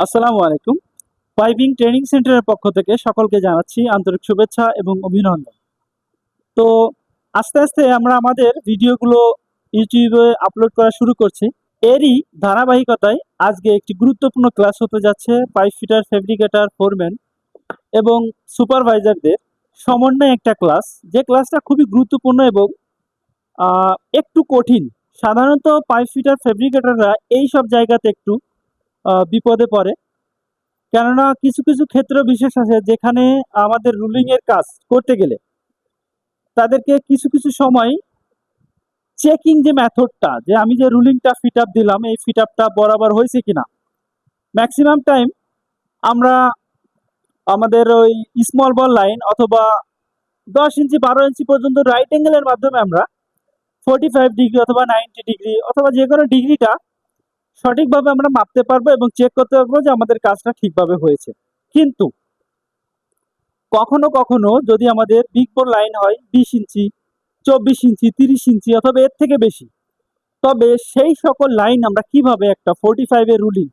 আসসালামু আলাইকুম। Piping training সেন্টারের পক্ষ থেকে সকলকে জানাচ্ছি আন্তরিক শুভেচ্ছা এবং অভিনন্দন। তো আস্তে আস্তে আমরা আমাদের ভিডিওগুলো ইউটিউবে আপলোড করা শুরু করছি। এরই ধারাবাহিকতায় আজকে একটি গুরুত্বপূর্ণ ক্লাস হতে যাচ্ছে পাইপ ফিটার, ফেব্রিকেটার, ফোরম্যান এবং সুপারভাইজারদের সমন্বয়ে একটা ক্লাস। যে ক্লাসটা খুবই গুরুত্বপূর্ণ এবং একটু কঠিন। সাধারণত পাইপ ফিটার, ফেব্রিকেটাররা এই সব জায়গাতে একটু বিপদে পড়ে। কেননা কিছু কিছু ক্ষেত্র বিশেষ আছে যেখানে আমাদের রুলিং এর কাজ করতে গেলে তাদেরকে কিছু কিছু সময় চেকিং যে মেথডটা যে আমি যে রুলিংটা ফিট আপ দিলাম, এই ফিট আপটা বরাবর হয়েছে কিনা। ম্যাক্সিমাম টাইম আমরা আমাদের ওই স্মল বল লাইন অথবা দশ ইঞ্চি, বারো ইঞ্চি পর্যন্ত রাইট অ্যাঙ্গেলের মাধ্যমে আমরা ফোর্টি ফাইভ ডিগ্রি অথবা নাইনটি ডিগ্রি অথবা যে কোনো ডিগ্রিটা সঠিকভাবে আমরা মাপতে পারব এবং চেক করতে পারব যে আমাদের কাজটা ঠিকভাবে হয়েছে। কিন্তু কখনো কখনো যদি আমাদের বিগ বোর লাইন হয়, বিশ ইঞ্চি, চব্বিশ ইঞ্চি, তিরিশ ইঞ্চি অথবা এর থেকে বেশি, তবে সেই সকল লাইন আমরা কীভাবে একটা ফোর্টি ফাইভের রুলিং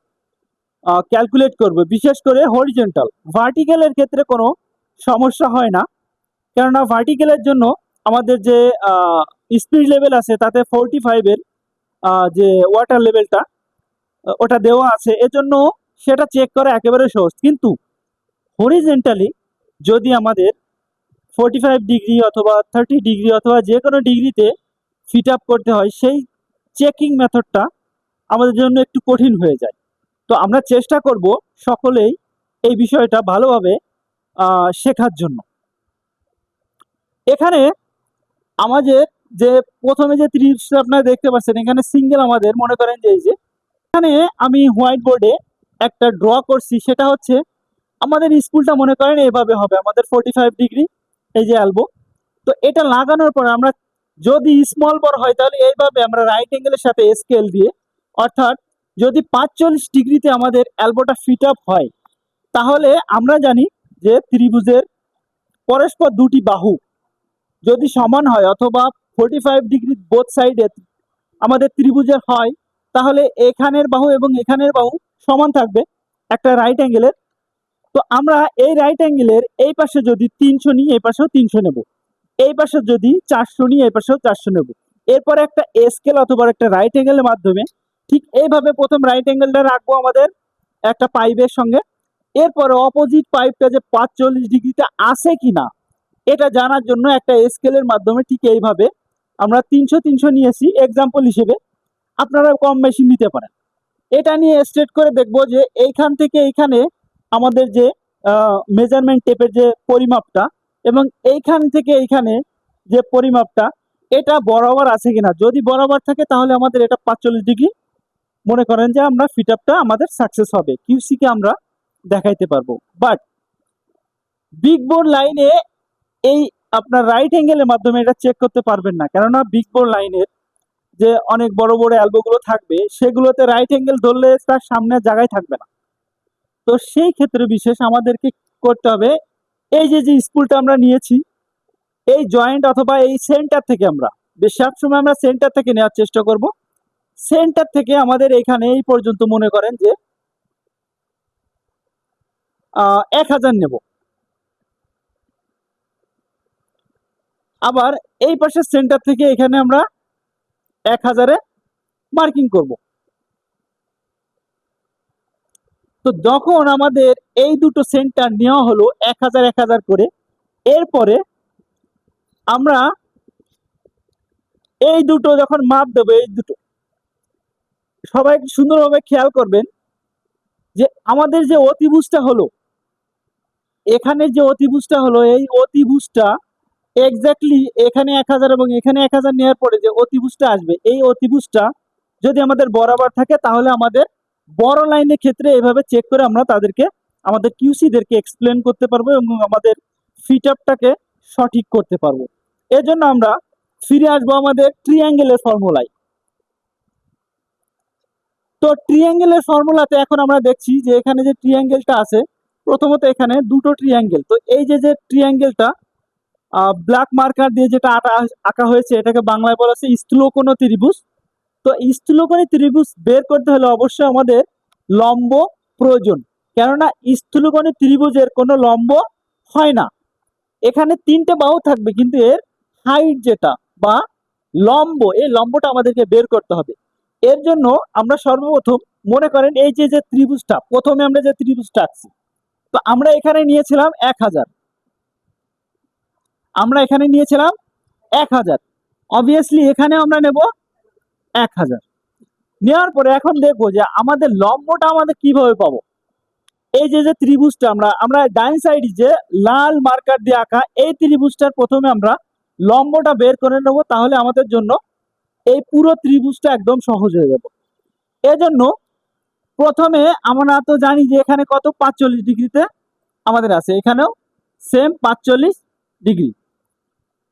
ক্যালকুলেট করব? বিশেষ করে হরিজেন্টাল ভার্টিক্যালের ক্ষেত্রে কোনো সমস্যা হয় না। কেননা ভার্টিক্যালের জন্য আমাদের যে স্পিড লেভেল আছে, তাতে ফোর্টি ফাইভের যে ওয়াটার লেভেলটা ওটা দেওয়া আছে। এজন্য সেটা চেক করা একেবারে সহজ। কিন্তু হরিজেন্টালি যদি আমাদের ফোর্টি ফাইভ ডিগ্রি অথবা থার্টি ডিগ্রি অথবা যে কোনো ডিগ্রিতে ফিট আপ করতে হয়, সেই চেকিং মেথডটা আমাদের জন্য একটু কঠিন হয়ে যায়। তো আমরা চেষ্টা করব সকলেই এই বিষয়টা ভালোভাবে শেখার জন্য। এখানে আমাদের যে প্রথমে যে ত্রিশটা আপনারা দেখতে পাচ্ছেন, এখানে সিঙ্গেল আমাদের মনে করেন যে এই যে এখানে আমি হোয়াইট বোর্ডে একটা ড্র করছি, সেটা হচ্ছে আমাদের স্কুলটা মনে করেন এভাবে হবে, আমাদের ফোর্টি ফাইভ ডিগ্রি এই যে অ্যালবো তো এটা লাগানোর পর আমরা যদি স্মল বর হয়, তাহলে এইভাবে আমরা রাইট অ্যাঙ্গেলের সাথে স্কেল দিয়ে, অর্থাৎ যদি পাঁচচল্লিশ ডিগ্রিতে আমাদের অ্যালবোটা ফিট আপ হয়, তাহলে আমরা জানি যে ত্রিভুজের পরস্পর দুটি বাহু যদি সমান হয়, অথবা ফোর্টি ফাইভ ডিগ্রি বোথ সাইডে আমাদের ত্রিভুজের হয় তাহলে এখানের বাহু এবং এখানের বাহু সমান থাকবে একটা রাইট অ্যাঙ্গেলের তো আমরা এই রাইট অ্যাঙ্গেলের এই পাশে যদি তিনশো নিই, এই পাশেও তিনশো নেব। এই পাশে যদি চারশো নিই, এই পাশেও চারশো নেব। এরপরে একটা স্কেল অথবা একটা রাইট অ্যাঙ্গেলের মাধ্যমে ঠিক এইভাবে প্রথম রাইট অ্যাঙ্গেলটা রাখব আমাদের একটা পাইপের সঙ্গে। এরপরে অপোজিট পাইপটা যে পাঁচচল্লিশ ডিগ্রিতে আসে কিনা, এটা জানার জন্য একটা স্কেলের মাধ্যমে ঠিক এইভাবে আমরা তিনশো তিনশো নিয়েছি। এক্সাম্পল হিসেবে আপনারা কম বেশি নিতে পারেন। এটা নিয়ে স্ট্রেট করে দেখব যে এইখান থেকে এইখানে আমাদের যে মেজারমেন্ট টেপের যে পরিমাপটা এবং এইখান থেকে এইখানে যে পরিমাপটা, এটা বরাবর আছে কিনা? যদি বরাবর থাকে তাহলে আমাদের এটা পাঁচচল্লিশ ডিগ্রি মনে করেন যে আমরা ফিট আপটা আমাদের সাকসেস হবে। কিউসি কে আমরা দেখাইতে পারব। বাট বিগ বোর্ড লাইনে এই আপনার রাইট অ্যাঙ্গেলের মাধ্যমে এটা চেক করতে পারবেন না। কেননা বিগ বোর্ড লাইনের যে অনেক বড় বড় অ্যালবোগুলো থাকবে, সেগুলোতে রাইট অ্যাঙ্গেল ধরলে তার সামনে জায়গায় থাকবে না। তো সেই ক্ষেত্রে বিশেষ আমাদেরকে করতে হবে, এই যে যে স্কুলটা আমরা নিয়েছি, এই জয়েন্ট অথবা এই সেন্টার থেকে আমরা, বেশ সবসময় আমরা সেন্টার থেকে নেওয়ার চেষ্টা করব। সেন্টার থেকে আমাদের এখানে এই পর্যন্ত মনে করেন যে এক হাজার নেব। আবার এই পাশের সেন্টার থেকে এখানে আমরা এক হাজারে মার্কিং করব। তো যখন আমাদের এই দুটো সেন্টার নেওয়া হলো এক হাজার এক হাজার করে, এরপরে আমরা এই দুটো যখন মাপ দেবো, এই দুটো, সবাই সুন্দরভাবে খেয়াল করবেন যে আমাদের যে অতিভুজটা হলো, এখানে যে অতিভুজটা হলো, এই অতিভুজটা এক্স্যাক্টলি এখানে এক হাজার এবং এখানে এক হাজার নেওয়ার পরে যে অতিভুজটা আসবে, এই অতিভুজটা যদি আমাদের বরাবর থাকে তাহলে আমাদের বড় লাইনের ক্ষেত্রে এভাবে চেক করে আমরা তাদেরকে, আমাদের কিউসিদেরকে এক্সপ্লেন করতে পারব এবং আমাদের ফিট আপটাকে সঠিক করতে পারব। এর জন্য আমরা ফিরে আসব আমাদের ট্রিয়াঙ্গেলের ফর্মুলায় তো ট্রিয়াঙ্গেলের ফর্মুলাতে এখন আমরা দেখছি যে এখানে যে ট্রিয়াঙ্গেলটা আছে, প্রথমত এখানে দুটো ট্রিয়াঙ্গেল তো এই যে যে ট্রিয়াঙ্গেলটা ব্ল্যাক মার্কার দিয়ে যেটা আটা আঁকা হয়েছে, এটাকে বাংলায় বলা হচ্ছে স্থূলকোণ ত্রিভুজ। তো স্থূলকোণী ত্রিভুজ বের করতে হলে অবশ্যই আমাদের লম্ব প্রয়োজন। কেননা স্থূলকোণী ত্রিভুজের কোনো লম্ব হয় না। এখানে তিনটে বাহু থাকবে, কিন্তু এর হাইট যেটা বা লম্ব, এই লম্বটা আমাদেরকে বের করতে হবে। এর জন্য আমরা সর্বপ্রথম মনে করেন এই যে যে ত্রিভুজটা, প্রথমে আমরা যে ত্রিভুজটা আঁকছি, তো আমরা এখানে নিয়েছিলাম এক হাজার। আমরা এখানে নিয়েছিলাম এক হাজার। অবভিয়াসলি এখানে আমরা নেব এক হাজার। নেওয়ার পরে এখন দেখব যে আমাদের লম্বটা আমাদের কীভাবে পাবো। এই যে যে ত্রিভুজটা আমরা আমরা ডাইন সাইড যে লাল মার্কার দিয়ে আঁকা, এই ত্রিভুজটার প্রথমে আমরা লম্বটা বের করে নেব, তাহলে আমাদের জন্য এই পুরো ত্রিভুজটা একদম সহজ হয়ে যাবে। এজন্য প্রথমে আমরা তো জানি যে এখানে কত, পাঁচচল্লিশ ডিগ্রিতে আমাদের আছে। এখানেও সেম পাঁচচল্লিশ ডিগ্রি।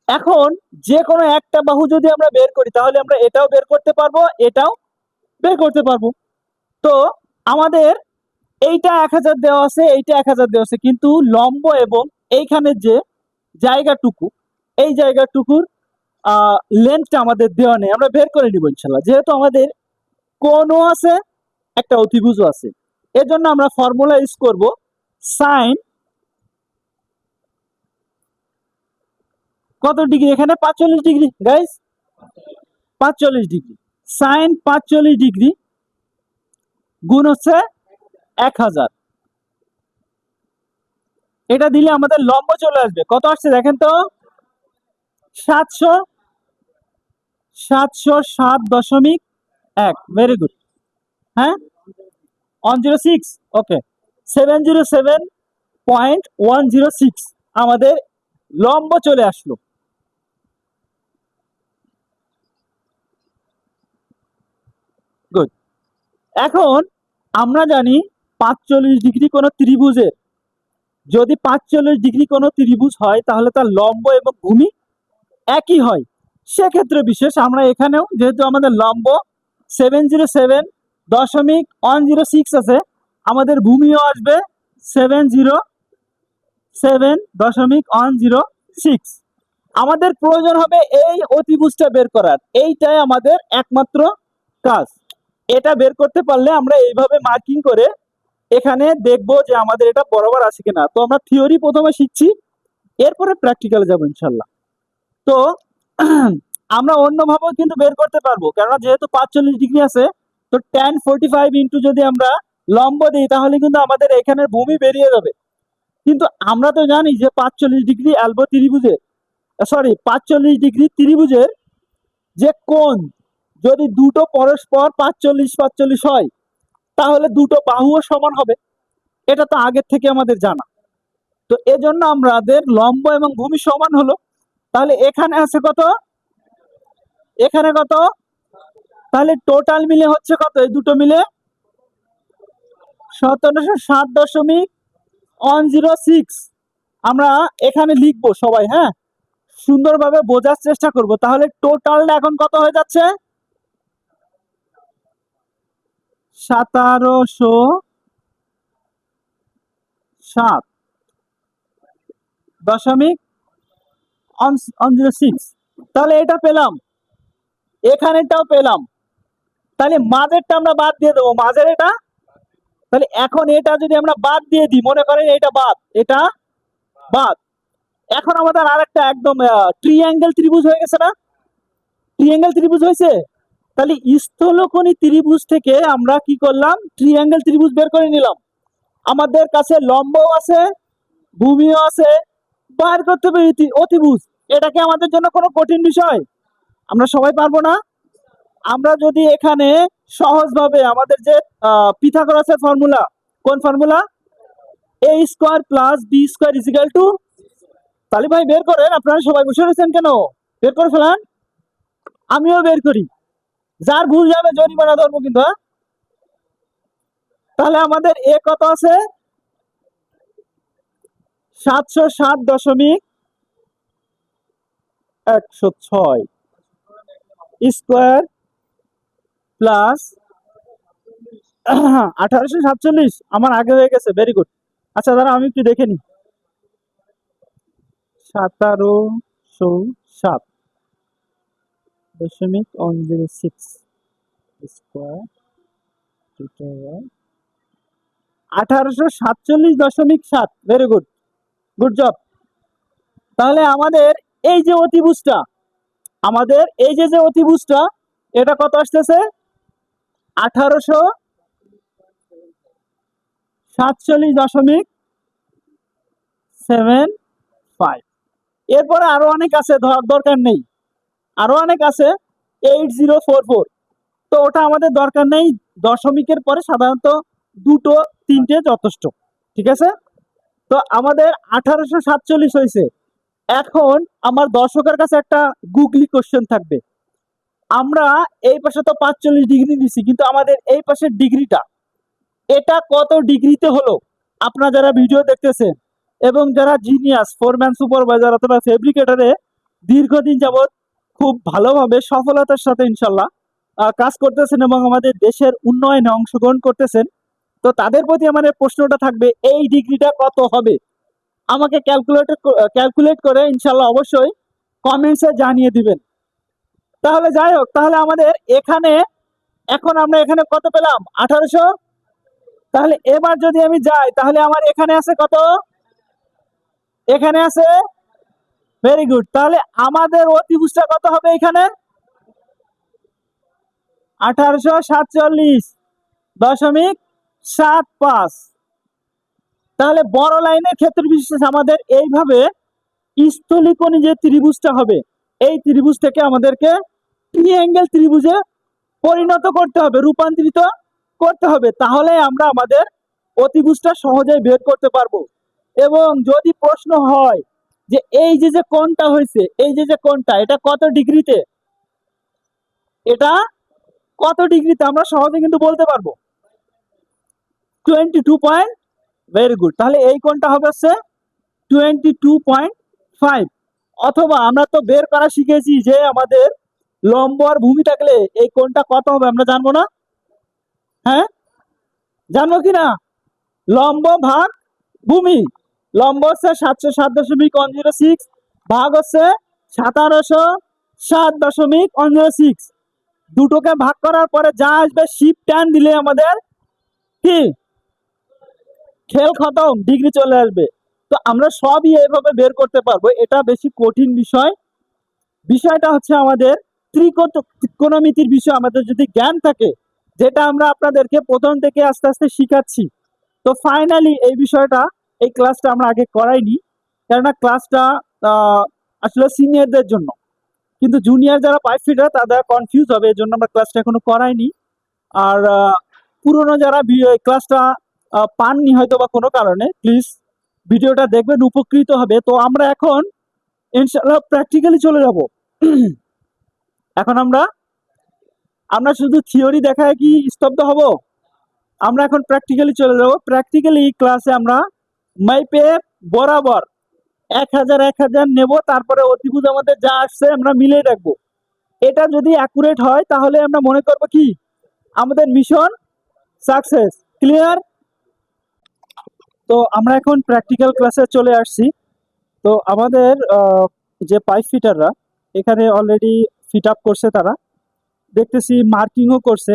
এখন যে কোনো একটা বাহু যদি আমরা বের করি, তাহলে আমরা এটাও বের করতে পারব, এটাও বের করতে পারব। তো আমাদের এইটা এক হাজার দেওয়া আছে, এইটা এক হাজার দেওয়া আছে, কিন্তু লম্ব এবং এইখানে যে জায়গাটুকু, এই জায়গাটুকুর লেন্থটা আমাদের দেওয়া নেই, আমরা বের করে নিব ইনশাল্লাহ। যেহেতু আমাদের কোনও আছে, একটা অতিভুজও আছে। এর জন্য আমরা ফর্মুলা ইউজ করব সাইন কত ডিগ্রি? এখানে পাঁচচল্লিশ ডিগ্রি গাইস পাঁচচল্লিশ ডিগ্রি। সাইন পাঁচচল্লিশ ডিগ্রি, গুণ হচ্ছে এক হাজার। এটা দিলে আমাদের লম্ব চলে আসবে। কত আসছে দেখেন তো? সাতশো সাতশো সাত দশমিক এক। ভেরি গুড হ্যাঁ? One zero six okay seven zero seven point one zero six আমাদের লম্ব চলে আসলো গুড এখন আমরা জানি পাঁচচল্লিশ ডিগ্রি কোনো ত্রিভুজের যদি পাঁচচল্লিশ ডিগ্রি কোনো ত্রিভুজ হয়, তাহলে তার লম্ব এবং ভূমি একই হয়। সেক্ষেত্রে বিশেষ আমরা এখানেও যেহেতু আমাদের লম্ব সেভেন জিরো সেভেন দশমিক ওয়ান জিরো সিক্স আছে, আমাদের ভূমিও আসবে সেভেন জিরো সেভেন দশমিক ওয়ান জিরো সিক্স আমাদের প্রয়োজন হবে এই অতিভুজটা বের করার। এইটাই আমাদের একমাত্র কাজ। এটা বের করতে পারলে আমরা এইভাবে মার্কিং করে এখানে দেখব যে আমাদের এটা বরাবর আছে কিনা। তো আমরা থিওরি প্রথমে শিখছি, এরপরে প্র্যাকটিক্যালে যাব ইনশাল্লাহ। তো আমরা অন্যভাবেও কিন্তু বের করতে পারব, কেননা যেহেতু পাঁচচল্লিশ ডিগ্রি আছে, তো টেন ফোর্টি ফাইভ ইন্টু যদি আমরা লম্ব দিই, তাহলে কিন্তু আমাদের এখানের ভূমি বেরিয়ে যাবে। কিন্তু আমরা তো জানি যে পাঁচচল্লিশ ডিগ্রি অ্যালবো ত্রিভুজের সরি পাঁচচল্লিশ ডিগ্রি ত্রিভুজের যে কোণ যদি দুটো পরস্পর পাঁচচল্লিশ পাঁচচল্লিশ হয়, তাহলে দুটো বাহুও সমান হবে। এটা তো আগের থেকে আমাদের জানা। তো এজন্য আমাদের লম্ব এবং ভূমি সমান হলো। তাহলে এখানে আছে কত? এখানে কত? তাহলে টোটাল মিলে হচ্ছে কত? এই দুটো মিলে সতেরোশো সাত দশমিক ওয়ান জিরো সিক্স আমরা এখানে লিখব সবাই হ্যাঁ? সুন্দরভাবে বোঝার চেষ্টা করব। তাহলে টোটালটা এখন কত হয়ে যাচ্ছে? সতেরোশো সাত দশমিক সিক্স তাহলে এটা পেলাম। এখানেটাও পেলাম। তাহলে মাঝেরটা আমরা বাদ দিয়ে দেবো। মাঝের এটা? তাহলে এখন এটা যদি আমরা বাদ দিয়ে দিই, মনে করেন এটা বাদ। এটা বাদ। এখন আমাদের আর একটা একদম ট্রিঅ্যাঙ্গেল ত্রিভুজ হয়ে গেছে না? ট্রিঅ্যাঙ্গেল ত্রিভুজ হয়েছে? তাহলে স্থলকোণী ত্রিভুজ থেকে আমরা কি করলাম? ট্রিঅ্যাঙ্গেল ত্রিভুজ বের করে নিলাম। আমাদের কাছে লম্বও আছে, ভূমিও আছে, বার করতে হবে অতিভুজ। এটা কি আমাদের জন্য কোনো কঠিন বিষয়। আমরা সবাই পারব না। আমরা যদি এখানে সহজভাবে আমাদের যে পিথাগোরাসের ফর্মুলা, কোন formula? A square plus B square equal to তাহলে ভাই বের করেন, আপনারা সবাই বসে রয়েছেন কেন? বের করে ফেলান। আমিও বের করি। যার ভুল যাবে জরিমানা ধরবো কিন্তু হ্যাঁ? তাহলে আমাদের এ কত আছে? সাতশো সাত দশমিক একশো ছয় স্কোয়ার প্লাস আঠারোশো সাতচল্লিশ, আমার আগে হয়ে গেছে ভেরি গুড আচ্ছা দাঁড়া, আমি একটু দেখে নি সতেরোশো সাত দশমিক ওয়ান জিরো সিক্স স্কোয়ার আঠারোশো সাতচল্লিশ দশমিক সাত ভেরি গুড গুড জব তাহলে আমাদের এই যে অতিভুজটা, আমাদের এই যে যে অতিভুজটা, এটা কত আসতেছে? আঠারোশো সাতচল্লিশ দশমিক সেভেন ফাইভ। এরপরে আরও অনেক আছে দরকার নেই। আরও অনেক আছে। এইট জিরো ফোর ফোর তো ওটা আমাদের দরকার নেই। দশমিকের পরে সাধারণত দুটো, তিনটে যথেষ্ট। ঠিক আছে? তো আমাদের আঠারোশো সাতচল্লিশ হয়েছে। এখন আমার দর্শকের কাছে একটা গুগলি কোশ্চেন থাকবে। আমরা এই পাশে তো পাঁচচল্লিশ ডিগ্রি দিছি, কিন্তু আমাদের এই পাশের ডিগ্রিটা এটা কত ডিগ্রিতে হলো? আপনারা যারা ভিডিও দেখতেছেন এবং যারা জিনিয়াস ফোরম্যান সুপারভাইজার অথবা ফেব্রিকেটরে দীর্ঘদিন যাবৎ খুব ভালোভাবে সফলতার সাথে ইনশাল্লাহ কাজ করতেছেন এবং আমাদের দেশের উন্নয়নে অংশগ্রহণ করতেছেন। তো তাদের প্রতি আমার প্রশ্নটা থাকবে, এই ডিগ্রিটা কত হবে? আমাকে ক্যালকুলেটর ক্যালকুলেট করে ইনশাল্লাহ অবশ্যই কমেন্টসে জানিয়ে দিবেন। তাহলে যাই হোক, তাহলে আমাদের এখানে, এখন আমরা এখানে কত পেলাম? আঠারোশো? তাহলে এবার যদি আমি যাই, তাহলে আমার এখানে আছে কত? এখানে আছে ভেরি গুড তাহলে আমাদের অতিভুজটা কত হবে এখানে? আঠারোশো সাতচল্লিশ দশমিক সাত পাঁচ। তাহলে বড় লাইনের ক্ষেত্র বিশেষ আমাদের এইভাবে স্থলিকোণী যে ত্রিভুজটা হবে, এই ত্রিভুজ থেকে আমাদেরকে ট্রিঅ্যাঙ্গেল ত্রিভুজে পরিণত করতে হবে, রূপান্তরিত করতে হবে। তাহলে আমরা আমাদের অতিভুজটা সহজেই বের করতে পারব। এবং যদি প্রশ্ন হয় যে এই যে যে কোণটা হয়েছে, এই যে যে কোণটা, এটা কত ডিগ্রিতে? এটা কত ডিগ্রিতে? আমরা সহজে কিন্তু বলতে পারব। Twenty two point very good তাহলে এই কোনটা হবে হচ্ছে টোয়েন্টি টু পয়েন্ট ফাইভ অথবা আমরা তো বের করা শিখেছি যে আমাদের লম্ব আর ভূমি থাকলে এই কোনটা কত হবে আমরা জানব না? হ্যাঁ? জানব কি না? লম্ব ভাগ ভূমি। লম্ব হচ্ছে সাতশো সাত দশমিক ওয়ান জিরো সিক্স ভাগ হচ্ছে সাতারোশো সাত দশমিক ওয়ান জিরো সিক্স দুটোকে ভাগ করার পরে যা আসবে শিপ টান দিলে আমাদের কি? খেল খতম ডিগ্রি চলে আসবে। তো আমরা সবই এইভাবে বের করতে পারব, এটা বেশি কঠিন বিষয়। বিষয়টা হচ্ছে আমাদের ত্রিকোণ ত্রিকোণমিতির বিষয়, আমাদের যদি জ্ঞান থাকে, যেটা আমরা আপনাদেরকে প্রথম থেকে আস্তে আস্তে শিখাচ্ছি। তো ফাইনালি এই বিষয়টা এই ক্লাসটা আমরা আগে করাইনি, কেননা ক্লাসটা আসলে সিনিয়রদের জন্য। কিন্তু জুনিয়র যারা পাইপ ফিটার তারা কনফিউজ হবে এই জন্য আমরা ক্লাসটা এখনও করাইনি। আর পুরনো যারা ক্লাসটা পাননি হয়তো বা কোনো কারণে প্লিজ ভিডিওটা দেখবেন, উপকৃত হবে। তো আমরা এখন ইনশাল্লাহ প্র্যাকটিক্যালি চলে যাব। এখন আমরা আমরা শুধু থিওরি দেখায় কি স্তব্ধ হব? আমরা এখন প্র্যাকটিক্যালি চলে যাব। প্র্যাকটিক্যালি ক্লাসে আমরা মাইপে বরাবর এক হাজার এক হাজার নেব, তারপরে অতিভুজ আমাদের যা আসছে আমরা মিলিয়ে রাখব। এটা যদি অ্যাকুরেট হয়, তাহলে আমরা মনে করব কি? আমাদের মিশন সাকসেস ক্লিয়ার তো আমরা এখন প্র্যাকটিক্যাল ক্লাসে চলে আসছি। তো আমাদের যে পাইপ ফিটাররা এখানে অলরেডি ফিট আপ করছে তারা। দেখতেছি মার্কিংও করছে।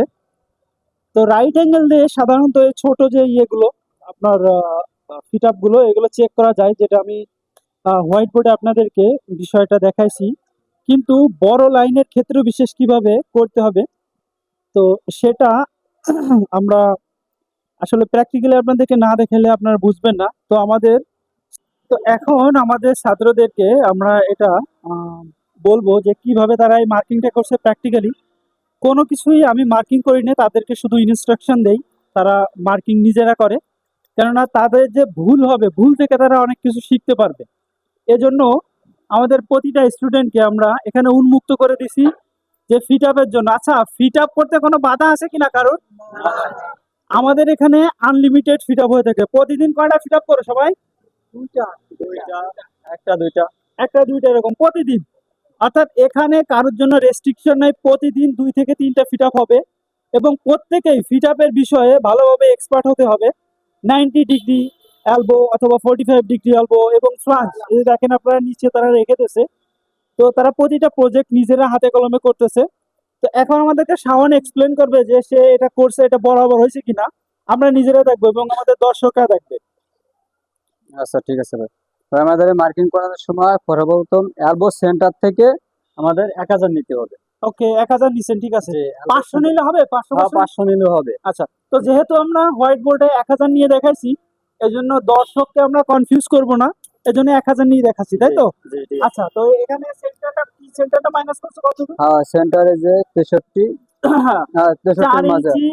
তো রাইট অ্যাঙ্গেল দিয়ে সাধারণত এই ছোট যে ইয়েগুলো, আপনার ফিট আপগুলো, এগুলো চেক করা যায়, যেটা আমি হোয়াইট বোর্ডে আপনাদেরকে বিষয়টা দেখাইছি। কিন্তু বড় লাইনের ক্ষেত্রে বিশেষ কীভাবে করতে হবে, তো সেটা আমরা আসলে প্র্যাকটিক্যালি আপনাদেরকে না দেখালে আপনারা বুঝবেন না। তো আমাদের, তো এখন আমাদের ছাত্রদেরকে আমরা এটা বলব যে কীভাবে তারা এই মার্কিংটা করছে প্র্যাকটিক্যালি কোনো কিছুই আমি মার্কিং করি না তাদেরকে শুধু ইনস্ট্রাকশন দেই, তারা মার্কিং নিজেরা করে। কেননা তাদের যে ভুল হবে ভুল থেকে তারা অনেক কিছু শিখতে পারবে। এজন্য আমাদের প্রতিটা স্টুডেন্টকে আমরা এখানে উন্মুক্ত করে দিছি যে ফিট আপের জন্য। আচ্ছা ফিট আপ করতে কোনো বাধা আছে কিনা কারণ আমাদের এখানে আনলিমিটেড ফিট আপ হয়ে থাকে। প্রতিদিন কয়টা ফিট আপ করো সবাই? দুইটা। একটা দুইটা। একটা দুইটা এরকম প্রতিদিন। অর্থাৎ এখানে কারোর জন্য রেস্ট্রিকশন নাই প্রতিদিন দুই থেকে তিনটা ফিট আপ হবে। এবং প্রত্যেকেই ফিট আপের বিষয়ে ভালোভাবে এক্সপার্ট হতে হবে। নাইনটি ডিগ্রি এলবো অথবা ফোর্টি ফাইভ ডিগ্রি এলবো এবং ফ্লাঞ্চ এই দেখেন আপনারা নিচে তারা রেখে দিয়েছে। তো তারা প্রতিটা প্রজেক্ট নিজেরা হাতে কলমে করতেছে। তো এখন আমাদেরকে শাওন এক্সপ্লেন করবে যে সে এটা করছে, এটা বরাবর হয়েছে কিনা। আমরা নিজেরা দেখব এবং আমাদের দর্শকরা দেখবে। আচ্ছা ঠিক আছে ভাই। আমাদের মার্কিং করানোর সময় সর্বপ্রথম অ্যালবো সেন্টার থেকে আমাদের এক হাজার নিতে হবে। ওকে এক হাজার নিচ্ছেন ঠিক আছে। পাঁচশো নিলে হবে? পাঁচশো হ্যাঁ, পাঁচশো? নিলে হবে। আচ্ছা তো যেহেতু আমরা হোয়াইট বোর্ডে এক হাজার নিয়ে দেখাইছি এই জন্য দর্শককে আমরা কনফিউজ করব না এই জন্য এক হাজার নিয়ে দেখাচ্ছি তাই তো। আচ্ছা তো এখানে সেন্টারটা কি? সেন্টারটা মাইনাস করছে কত হ্যাঁ সেন্টারে যে তেষট্টি। হ্যাঁ তেষট্টির মাঝে। ইঞ্চি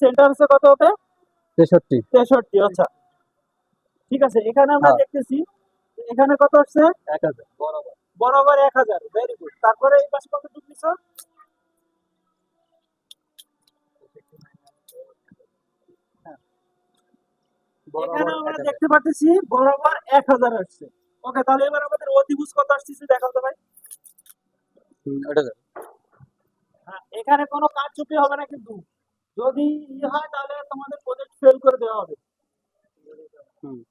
সেন্টার হচ্ছে কত হবে তেষট্টি। তেষট্টি আচ্ছা। ঠিক আছে এখানে আমরা হ্যাঁ। দেখতেছি এখানে কত হচ্ছে এক হাজার বরাবর। বরাবর এক হাজার ভেরি গুড তারপরে এই পাশে কত টুক নিছো এখানে আমরা দেখতে পাচ্ছি বরাবর এক হাজার আসছে। ওকে তাহলে এবার আমাদের অতিভুজ কত আসছে দেখাও তো ভাই। হ্যাঁ, এখানে কোনো কাজ চুপি হবে না কিন্তু। যদি ই হয় তাহলে তোমাদের প্রজেক্ট ফেল করে দেওয়া হবে।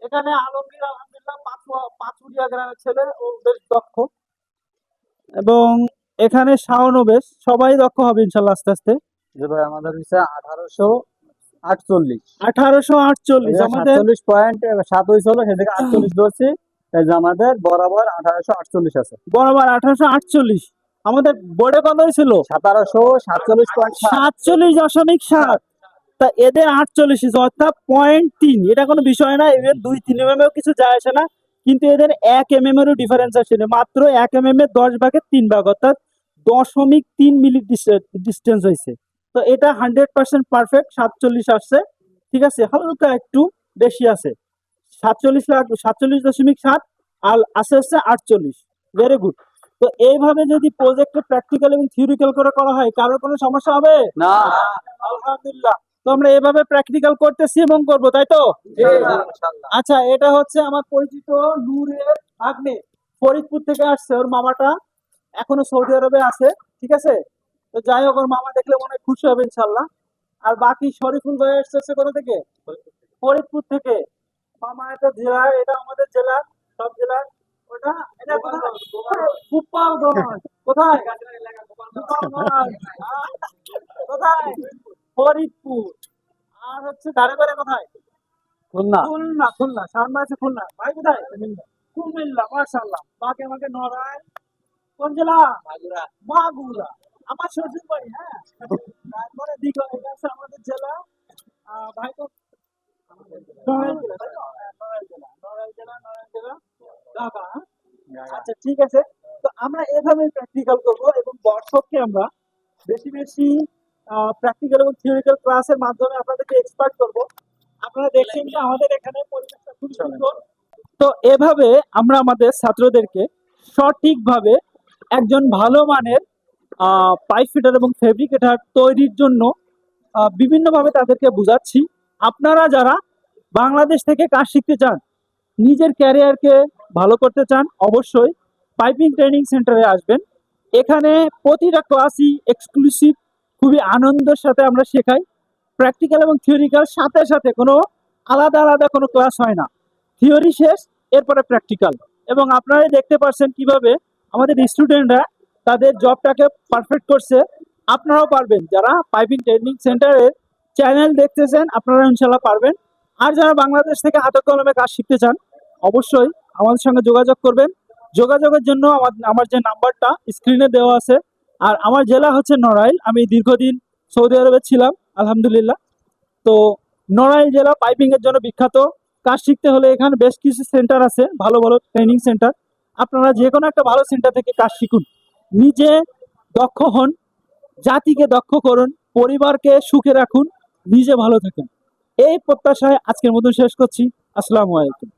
এখানে আলমগীর আলহামদুলিল্লাহ পাঁচুরিয়া গ্রামের ছেলে ও বেশ দক্ষ। এবং এখানে শাওনও বেশ সবাই দক্ষ হবে ইনশাল্লাহ আস্তে আস্তে। যে ভাই আমাদের হচ্ছে আঠারোশো আটচল্লিশ। আঠারোশো আটচল্লিশ আমাদের সাতচল্লিশ পয়েন্ট সাত হয়েছিল সেদিকে আটচল্লিশ ধরছি। আমাদের বরাবর আঠারোশো আটচল্লিশ আছে। বরাবর আঠারোশো আটচল্লিশ। আমাদের বোর্ডে কত হয়েছিল সতেরোশো সাতচল্লিশ পয়েন্ট সাতচল্লিশ দশমিক সাত। তা এদের আটচল্লিশ অর্থাৎ পয়েন্ট তিন। এটা কোনো বিষয় না এদের দুই তিন এম এও কিছু যায় আসে না কিন্তু এদের এক এম এম এরও ডিফারেন্স আসে না। মাত্র এক এম এম এর দশ ভাগের তিন ভাগ অর্থাৎ দশমিক তিন মিলি ডিস্টেন্স হয়েছে। তো এটা হান্ড্রেড পার্সেন্ট পারফেক্ট সাতচল্লিশ আসছে। ঠিক আছে হালকা একটু বেশি আছে। সাতচল্লিশ লাখ সাতচল্লিশ দশমিক সাত আর আস্তে আস্তে আটচল্লিশ। ভেরি গুড তো এইভাবে যদি প্রজেক্টে প্র্যাকটিক্যাল এবং থিওরিক্যাল করে করা হয় কারোর কোনো সমস্যা হবে? না। আলহামদুলিল্লাহ। তো আমরা এভাবে প্র্যাকটিক্যাল করতেছি এবং করব তাই তো? আচ্ছা এটা হচ্ছে আমার পরিচিত নূরের ভাগ্নে। ফরিদপুর থেকে আসছে ওর মামাটা এখনও সৌদি আরবে আছে ঠিক আছে? তো যাই হোক ওর মামা দেখলে মনে খুশি হবে ইনশাল্লাহ আর বাকি শরীফুল ভাই এসেছে কোথা থেকে? ফরিদপুর থেকে। মামা এটা জেলা এটা আমাদের জেলা সব জেলার ওটা এটা কোথায়? কোথায়? কোথায়? ফরিদপুর আর হচ্ছে দাঁড়ে কোথায়? খুলনা। খুলনা খুলনা সামনে আছে খুলনা। ভাই কোথায়? কুমিল্লা। মাশাআল্লাহ। বাকি আমাকে নড়াই কোন জেলা? মাগুরা আমার শ্বশুর বাড়ি হ্যাঁ? তারপরে দিঘা এটা আছে আমাদের জেলা। ভাই তো নড়াইল জেলা নড়াইল জেলা নড়াইল জেলা নড়াইল জেলা। ঢাকা হ্যাঁ? আচ্ছা ঠিক আছে। তো আমরা এভাবে প্র্যাকটিক্যাল করব এবং দর্শককে আমরা বেশি বেশি প্র্যাকটিক্যাল এবং থিওরিক্যাল ক্লাসের মাধ্যমে আপনাদেরকে এক্সপার্ট করব। আপনারা দেখছেন যে আমাদের এখানে পরিবেশটা খুব সুন্দর। তো এভাবে আমরা আমাদের ছাত্রদেরকে সঠিকভাবে একজন ভালো মানের পাইপ ফিটার এবং ফেব্রিকেটার তৈরির জন্য বিভিন্নভাবে তাদেরকে বোঝাচ্ছি। আপনারা যারা বাংলাদেশ থেকে কাজ শিখতে চান নিজের ক্যারিয়ারকে ভালো করতে চান অবশ্যই পাইপিং ট্রেনিং সেন্টারে আসবেন। এখানে প্রতিটা ক্লাসই এক্সক্লুসিভ খুবই আনন্দের সাথে আমরা শেখাই। প্র্যাকটিক্যাল এবং থিওরিক্যাল সাথে সাথে কোনো আলাদা আলাদা কোনো ক্লাস হয় না। থিওরি শেষ, এরপরে প্র্যাকটিক্যাল এবং আপনারাই দেখতে পাচ্ছেন কীভাবে আমাদের স্টুডেন্টরা তাদের জবটাকে পারফেক্ট করছে। আপনারাও পারবেন। যারা পাইপিং ট্রেনিং সেন্টারের চ্যানেল দেখতেছেন আপনারা ইনশাল্লাহ পারবেন। আর যারা বাংলাদেশ থেকে হাতে কলমে কাজ শিখতে চান, অবশ্যই আমাদের সঙ্গে যোগাযোগ করবেন। যোগাযোগের জন্য আমার আমার যে নাম্বারটা স্ক্রিনে দেওয়া আছে আর আমার জেলা হচ্ছে নড়াইল। আমি দীর্ঘদিন সৌদি আরবে ছিলাম, আলহামদুলিল্লাহ। তো নড়াইল জেলা পাইপিং এর জন্য বিখ্যাত। কাজ শিখতে হলে এখানে বেশ কিছু সেন্টার আছে, ভালো ভালো ট্রেনিং সেন্টার। আপনারা যে কোনো একটা ভালো সেন্টার থেকে কাজ শিখুন। নিজে দক্ষ হন, জাতিকে দক্ষ করুন, পরিবারকে সুখে রাখুন, নিজে ভালো থাকেন। এই প্রত্যাশায় আজকের মতো শেষ করছি। আসসালামু আলাইকুম।